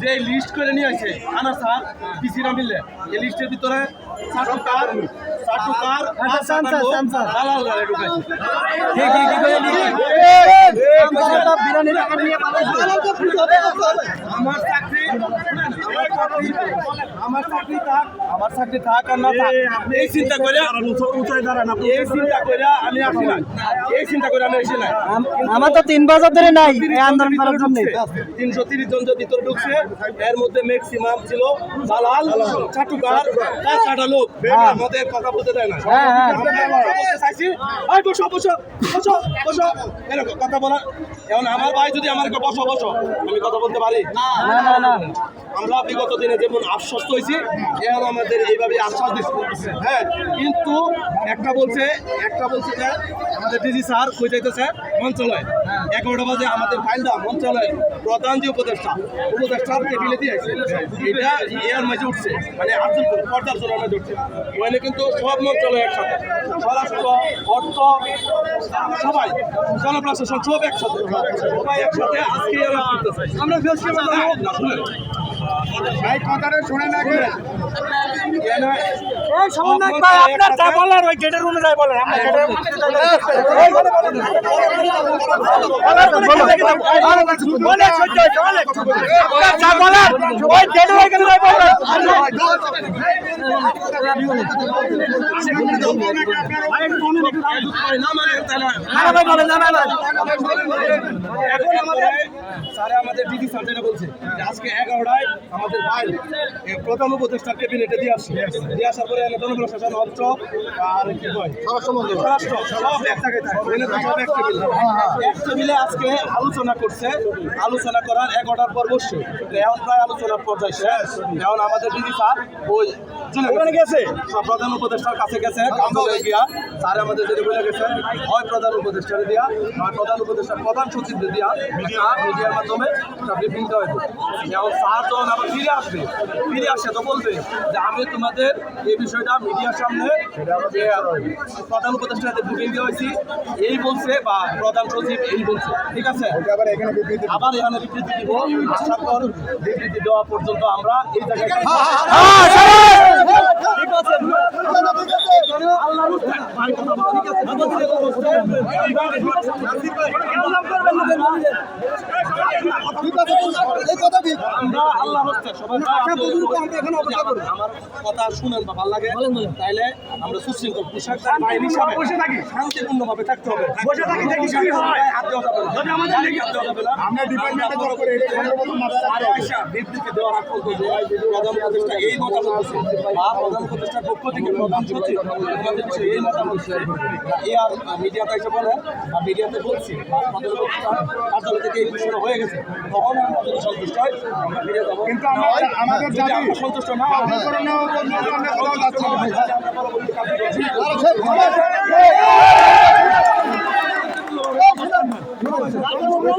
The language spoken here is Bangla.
যে লিস্ট করে নিয়ে আসে আনা স্যার পিসি না মিললে এই লিস্টের ভিতরে দালাল ঢুকাইছে আমার চাকরি আমার চাকরি থাক আমার চাকরি থাক আর না থাক এই চিন্তা করে উঁচাই দাঁড়ান এই চিন্তা করে আমি আসি নাই। এই চিন্তা করে আমি এসে নাই। আমার তো তিন বছর ধরে নাই আন্দোলন করার জন্য। তিনশো তিরিশ জন যে ভিতরে ঢুকছে এর মধ্যে ম্যাক্সিমাম ছিল দালাল চাটুকার পাঁচ ছটা লোক। আমাদের কথা বলতে দেয় না। হ্যাঁ, হ্যাঁ। আমরা বলতে চাইছি বসো বসো বসো বসো। এরকম কথা বলা এখন আমার ভাই যদি আমার বসো বসো আমি কথা বলতে পারি? না না না। আমরা বিগত দিনে যেমন আশ্বস্ত হয়েছি এখন আমাদের এইভাবে আশ্বাস দিচ্ছে। হ্যাঁ কিন্তু একটা বলছে একটা বলছে যে আমাদের ডিজি স্যার কই যাইতেছে? মন্ত্রণালয়। এগারোটা বাজে আমাদের ফাইলটা মন্ত্রণালয়। প্রধান যে উপদেষ্টা উপদেষ্টার টেবিলে দিয়ে এটা এর মাঝে উঠছে। মানে আর্জুন পর্দার জন্য মাঝে উঠছে। ওখানে কিন্তু সব মন্ত্রণালয় একসাথে। স্বরাষ্ট্র অর্থ সবাই জনপ্রশাসন সব একসাথে। সবাই একসাথে আজকে আমরা ভাই কথাটা শুনে না এই সমন্বয় ভাই আপনার যা বলার ওই গেটের রুমে যাই বলেন আমরা গেটের অনেক আপনার যা বলার আমাদের আজকে এগারোটায় আমাদের প্রধান উপদেষ্টার ক্যাবিনেটে দিয়ে আসছে দিয়ে আসার পরে এনে জনপ্রশাসন অর্থ আর কি স্বরাষ্ট্র আজকে আলোচনা করছে। আলোচনা করার এগারোটার পর বসছে এখন প্রায় আলোচনার পর্যায়ে শেষ। এখন আমাদের দিদি স্যার ওই ওখানে গেছে সব প্রধান উপদেষ্টার কাছে গেছে কাউন্সিলে গিয়া স্যার আমাদের যেটা বলে গেছে হয় প্রধান উপদেষ্টারে দিয়া প্রধান উপদেষ্টার প্রধান সচিবদের দিয়া মিডিয়ার মাধ্যমে একটা ব্রিফিং দেওয়া হয়েছে যেমন স্যার যখন আবার ফিরে আসবে ফিরে আসে তো বলবে যে আমি তোমাদের এই বিষয়টা মিডিয়ার সামনে যে প্রধান উপদেষ্টাদের ব্রিফিং দেওয়া হয়েছি এই বলছে বা প্রধান সচিব এই বলছে ঠিক আছে আবার এখানে বিবৃতি আবার এখানে বিবৃতি দিব বিবৃতি দেওয়া পর্যন্ত আমরা এই জায়গায় আল্লাহ কথা শুনেন ভালো লাগে তাইলে আমরা সুশৃঙ্খল শান্তিপূর্ণভাবে থাকতে হবে বসে থাকি, দেখি কি প্রধান উপদেষ্টা আর মিডিয়াতে এসে বলে মিডিয়াতে বলছি কার্যালয় থেকে এই হয়ে গেছে তখন আমরা যদি সন্তুষ্ট হয় আমরা ফিরে যাব কিন্তু আমাদের আমাদের যদি আমরা সন্তুষ্ট না আমরা না।